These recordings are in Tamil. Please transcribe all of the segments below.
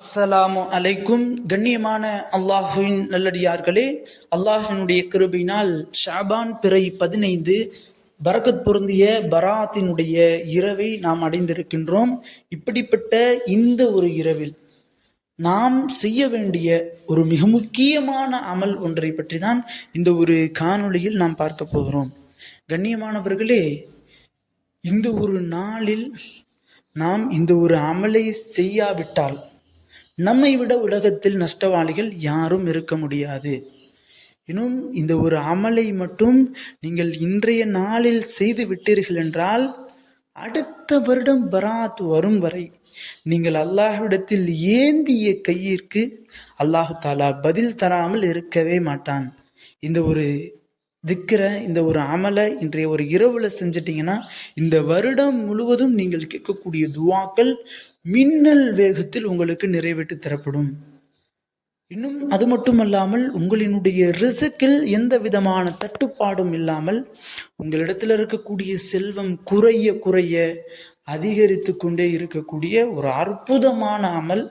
அஸ்ஸலாமு அலைக்கும். கண்ணியமான அல்லாஹுவின் நல்லடியார்களே அல்லாஹினுடைய கிருபினால் ஷாபான் பிறை பதினைந்து பரக்கத் பொருந்திய பராத்தினுடைய இரவை நாம் அடைந்திருக்கின்றோம். இப்படிப்பட்ட இந்த ஒரு இரவில் நாம் செய்ய வேண்டிய ஒரு மிக முக்கியமான அமல் ஒன்றை பற்றி தான் இந்த ஒரு காணொளியில் நாம் பார்க்க போகிறோம். கண்ணியமானவர்களே இந்த ஒரு நாளில் நாம் இந்த ஒரு அமலை செய்யாவிட்டால் நம்மை விட உலகத்தில் நஷ்டவாளிகள் யாரும் இருக்க முடியாது. இன்னும் இந்த ஒரு அமலை மட்டும் நீங்கள் இன்றைய நாளில் செய்து விட்டீர்கள் என்றால் அடுத்த வருடம் பராத் வரும் வரை நீங்கள் அல்லாஹ்விடத்தில் ஏந்திய கையிற்கு அல்லாஹு தாலா பதில் தராமல் இருக்கவே மாட்டான். இந்த ஒரு திக்கிற இந்த ஒரு அமலை இன்றைய ஒரு இரவுல செஞ்சிட்டீங்கன்னா இந்த வருடம் முழுவதும் நீங்கள் கேட்கக்கூடிய துவாக்கள் மின்னல் வேகத்தில் உங்களுக்கு நிறைவேற்றி தரப்படும். இன்னும் அது மட்டுமல்லாமல் உங்களினுடைய ரிசுக்கில் எந்த விதமான தட்டுப்பாடும் இல்லாமல் உங்களிடத்தில் இருக்கக்கூடிய செல்வம் குறைய குறைய அதிகரித்து கொண்டே இருக்கக்கூடிய ஒரு அற்புதமான அமல்.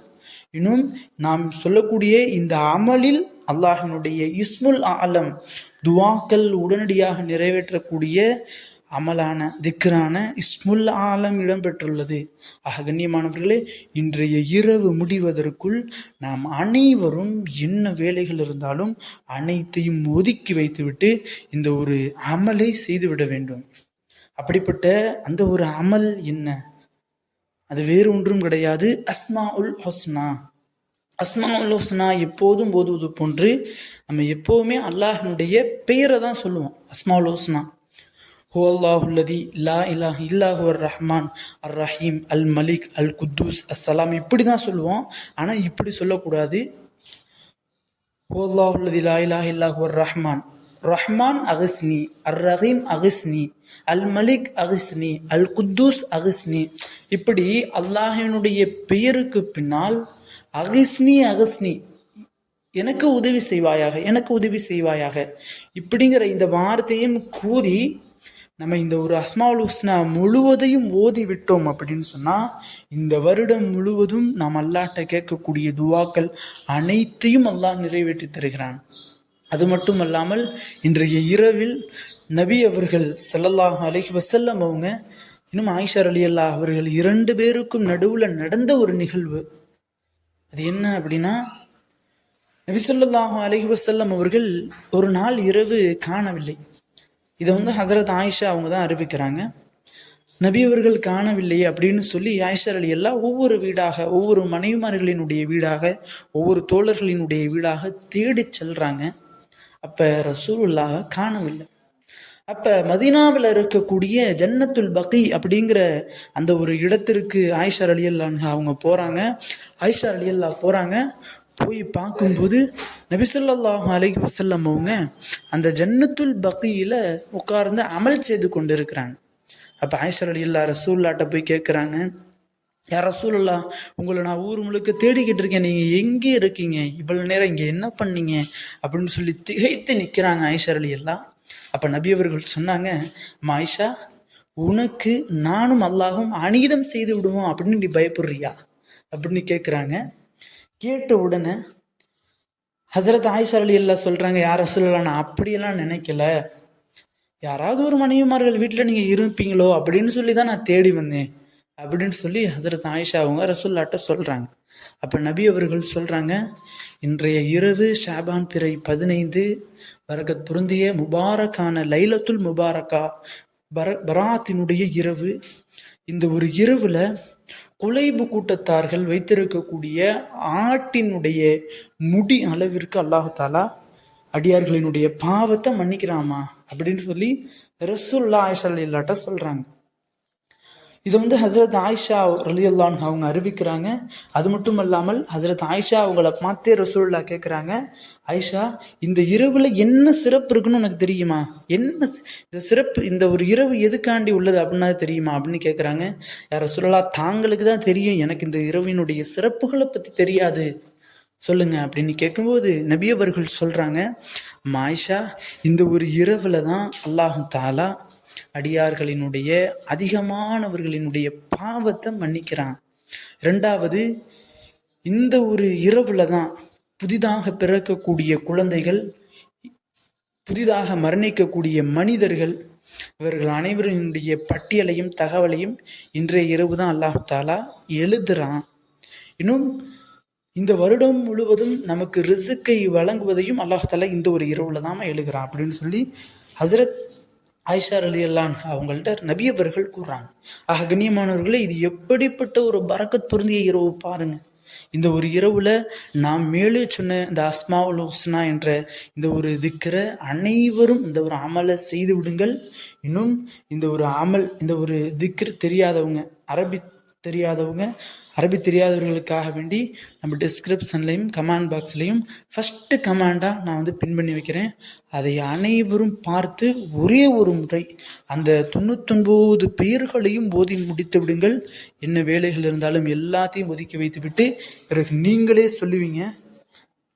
இன்னும் நாம் சொல்லக்கூடிய இந்த அமலில் அல்லாஹினுடைய இஸ்முல் ஆலம் துவாக்கள் உடனடியாக நிறைவேற்றக்கூடிய அமலான திக்கரான இஸ்முல் ஆலம் இடம்பெற்றுள்ளது. ஆக கண்ணியமானவர்களே இன்றைய இரவு முடிவதற்குள் நாம் அனைவரும் என்ன வேலைகள் இருந்தாலும் அனைத்தையும் ஒதுக்கி வைத்துவிட்டு இந்த ஒரு அமலை செய்துவிட வேண்டும். அப்படிப்பட்ட அந்த ஒரு அமல் என்ன? அது வேறு ஒன்றும் கிடையாது. அஸ்மா உல் ஹொஸ்னா. அஸ்மா உல் எப்போதும் போதுவது போன்று நம்ம எப்போவுமே அல்லாஹினுடைய பெயரை தான் சொல்லுவோம். அஸ்மா உல் ஹோ அல்லாஹுல்லதி லா இலாஹ் இல்லாஹு அர் ரஹ்மான் அர் ரஹீம் அல் மலிக் அல் குத்தூஸ் அஸ்ஸலாம் இப்படி தான் சொல்லுவோம். ஆனால் இப்படி சொல்லக்கூடாது. ஹோ அல்லாஹுல்லதி லா இலாஹ் இல்லாஹு அர் ரஹ்மான். ரஹ்மான் அகஸ்னி அர் ரஹீம் அகஸ்னி அல் மலிக் அகஸ்னி அல் குத்தூஸ் அகஸ்னி இப்படி அல்லாஹினுடைய பெயருக்கு பின்னால் அகிஸ்னி அகஸ்னி. எனக்கு உதவி செய்வாயாக எனக்கு உதவி செய்வாயாக. இப்படிங்கிற இந்த வார்த்தையும் கூறி நம்ம இந்த ஒரு அஸ்மாவுல் ஹுஸ்னா முழுவதையும் ஓதி விட்டோம் அப்படின்னு சொன்னால் இந்த வருடம் முழுவதும் நாம் அல்லாட்ட கேட்கக்கூடிய துவாக்கள் அனைத்தையும் அல்லாஹ் நிறைவேற்றி தருகிறான். அது மட்டும் அல்லாமல் இன்றைய இரவில் நபி அவர்கள் செல்லல்லாஹ் அலைஹி வசல்லம் அவங்க இன்னும் ஆயிஷர் அலி அல்லா அவர்கள் இரண்டு பேருக்கும் நடுவில் நடந்த ஒரு நிகழ்வு. அது என்ன அப்படின்னா நபிசல்லாஹு அலஹி வசல்லம் அவர்கள் ஒரு நாள் இரவு காணவில்லை. இதை வந்து ஹசரத் ஆயிஷா அவங்க தான் அறிவிக்கிறாங்க. நபி அவர்கள் காணவில்லை அப்படின்னு சொல்லி ஆயிஷர் அலி எல்லாம் ஒவ்வொரு வீடாக ஒவ்வொரு மனைவிமார்களினுடைய வீடாக ஒவ்வொரு தோழர்களினுடைய வீடாக தேடிச் செல்றாங்க. அப்ப ரசூலுல்லாஹ் காணவில்லை. அப்போ மதீனாவில் இருக்கக்கூடிய ஜன்னத்துல் பக்கி அப்படிங்கிற அந்த ஒரு இடத்திற்கு ஆயிஷா அலி அவங்க போகிறாங்க ஆயிஷா அலி போகிறாங்க போய் பார்க்கும்போது நபிசல்லாஹு அலைஹி வசல்லம் அவங்க அந்த ஜன்னத்துல் பக்கியில் உட்கார்ந்து அமல் செய்து கொண்டு இருக்கிறாங்க அப்போ ஆயிஷா அலி அல்லா ரசூல்லாட்ட போய் கேட்குறாங்க யார் ரசூலுல்லா உங்களை நான் ஊர் முழுக்க தேடிக்கிட்டு இருக்கேன். நீங்கள் எங்கே இருக்கீங்க? இவ்வளோ நேரம் இங்கே என்ன பண்ணீங்க? அப்படின்னு சொல்லி திகைத்து நிற்கிறாங்க ஐஸ்வரலி அலி எல்லாம் அப்போ நபி அவர்கள் சொன்னாங்க மாயிஷா உனக்கு நானும் அல்லாஹும் அநீதம் செய்து விடுவோம் அப்படின்னு நீ பயப்படுறியா? அப்படின்னு கேட்குறாங்க கேட்ட உடனே ஹசரத் ஆயிஷா அலி அல்லா சொல்கிறாங்க யார் சொல்லலாம் நான் அப்படியெல்லாம் நினைக்கல. யாராவது ஒரு மனைவிமார்கள் வீட்டில் நீங்கள் இருப்பீங்களோ? அப்படின்னு சொல்லி தான் நான் தேடி வந்தேன். அப்படின்னு சொல்லி ஹசரத் ஆயிஷா அவங்க ரசூல்லாட்ட சொல்கிறாங்க அப்போ நபி அவர்கள் சொல்கிறாங்க இன்றைய இரவு ஷாபான் பிறை பதினைந்து வரகத் பொருந்திய முபாரக்கான லைலத்துல் முபாரக்கா பர பராத்தினுடைய இரவு. இந்த ஒரு இரவில் குலைபு கூட்டத்தார்கள் வைத்திருக்கக்கூடிய ஆட்டினுடைய முடி அளவிற்கு அல்லாஹாலா அடியார்களினுடைய பாவத்தை மன்னிக்கிறாமா அப்படின்னு சொல்லி ரசுல்லா ஆயிஷா இல்லாட்ட சொல்கிறாங்க இதை வந்து ஹசரத் ஆயிஷா ரலியுல்லான் அவங்க அறிவிக்கிறாங்க. அது மட்டும் இல்லாமல் ஹசரத் ஆயிஷா அவங்கள பார்த்தே ரசூல்லா கேட்குறாங்க ஆயிஷா இந்த இரவில் என்ன சிறப்பு இருக்குன்னு உனக்கு தெரியுமா? என்ன இந்த சிறப்பு இந்த ஒரு இரவு எதுக்காண்டி உள்ளது அப்படின்னா தெரியுமா அப்படின்னு கேட்குறாங்க யார் ரசூல்லா தாங்களுக்கு தான் தெரியும். எனக்கு இந்த இரவினுடைய சிறப்புகளை பற்றி தெரியாது. சொல்லுங்க அப்படின்னு கேட்கும்போது நபியவர்கள் சொல்கிறாங்க மாயிஷா இந்த ஒரு இரவில் தான் அல்லாஹு தாலா அடியார்களினுடைய அதிகமானவர்களினுடைய பாவத்தை மன்னிக்கிறான். ரெண்டாவது இந்த ஒரு இரவுல தான் புதிதாக பிறக்கக்கூடிய குழந்தைகள் புதிதாக மரணிக்கக்கூடிய மனிதர்கள் இவர்கள் அனைவரினுடைய பட்டியலையும் தகவலையும் இன்றைய இரவு தான் அல்லாஹ் தாலா எழுதுறான். இன்னும் இந்த வருடம் முழுவதும் நமக்கு ரிசுக்கை வழங்குவதையும் அல்லாஹ் தாலா இந்த ஒரு இரவுல தான் எழுகிறான் அப்படின்னு சொல்லி ஹசரத் ஆயிஷா அலி அல்லான் அவங்கள்ட்ட நபி அவர்கள் கூறுறாங்க. ஆக கண்ணியமானவர்களே இது எப்படிப்பட்ட ஒரு பறக்கத் பொருந்திய இரவு பாருங்க. இந்த ஒரு இரவுல நாம் மேலே சொன்ன இந்த அஸ்மாவுல் ஹுஸ்னா என்ற இந்த ஒரு திக்கரை அனைவரும் இந்த ஒரு அமலை செய்து விடுங்கள். இன்னும் இந்த ஒரு அமல் இந்த ஒரு திக்ர் தெரியாதவங்க அரபி தெரியாதவங்க அரபி தெரியாதவர்களுக்காக வேண்டி நம்ம டிஸ்கிரிப்ஷன்லையும் கமெண்ட் பாக்ஸ்லையும் ஃபஸ்ட்டு கமெண்டாக நான் வந்து பின் பண்ணி வைக்கிறேன். அதை அனைவரும் பார்த்து ஒரே ஒரு முறை அந்த தொண்ணூத்தொன்பது பெயர்களையும் ஓதி முடித்து விடுங்கள். என்ன வேலைகள் இருந்தாலும் எல்லாத்தையும் ஒதுக்கி வைத்து விட்டு பிறகு நீங்களே சொல்லுவீங்க.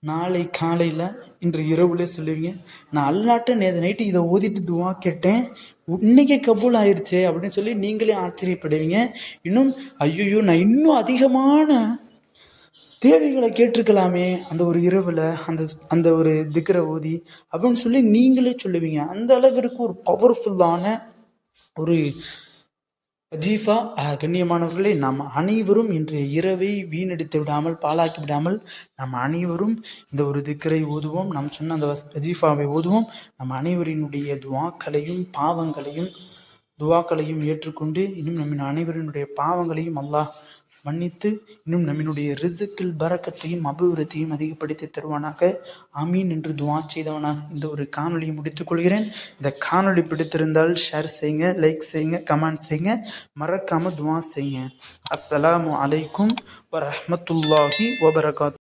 நாளை காலையில் இன்று இரவுலே சொல்லுவீங்க. நான் அல்லாட்ட நேற்று நைட்டு இதை ஓதிட்டு துவா கேட்டேன். இன்னைக்கு கபூல் ஆயிடுச்சு அப்படின்னு சொல்லி நீங்களே ஆச்சரியப்படுவீங்க. இன்னும் ஐயோ நான் இன்னும் அதிகமான தேவைகளை கேட்டிருக்கலாமே. அந்த ஒரு இரவில் அந்த அந்த ஒரு திக்கரை ஓதி அப்படின்னு சொல்லி நீங்களே சொல்லுவீங்க. அந்த அளவிற்கு ஒரு பவர்ஃபுல்லான ஒரு அஜீஃபா கண்ணியமானவர்களே நாம் அனைவரும் இன்றைய இரவை வீணடித்து விடாமல் பாழாக்கி விடாமல் நாம் அனைவரும் இந்த ஒரு திக்கரை ஓதுவோம். நாம் சொன்ன அந்த அஜீஃபாவை ஓதுவோம். நம் அனைவரினுடைய துவாக்களையும் பாவங்களையும் துவாக்களையும் ஏற்றுக்கொண்டு இன்னும் நம்ம அனைவரினுடைய பாவங்களையும் அல்லாஹ் மன்னித்து இன்னும் நம்மினுடைய ரிசுக்கில் பரக்கத்தையும் அபிவிருத்தியும் அதிகப்படுத்தி தருவானாக. அமீன் என்று துவா செய்தவனாக இந்த ஒரு காணொளியை முடித்துக் கொள்கிறேன். இந்த காணொளி பிடித்திருந்தால் ஷேர் செய்யுங்க லைக் செய்யுங்க கமெண்ட் செய்யுங்க. மறக்காம துவா செய்யுங்க. அஸ்ஸலாமு அலைக்கும் வரமத்துல்லாஹி வபரகாத்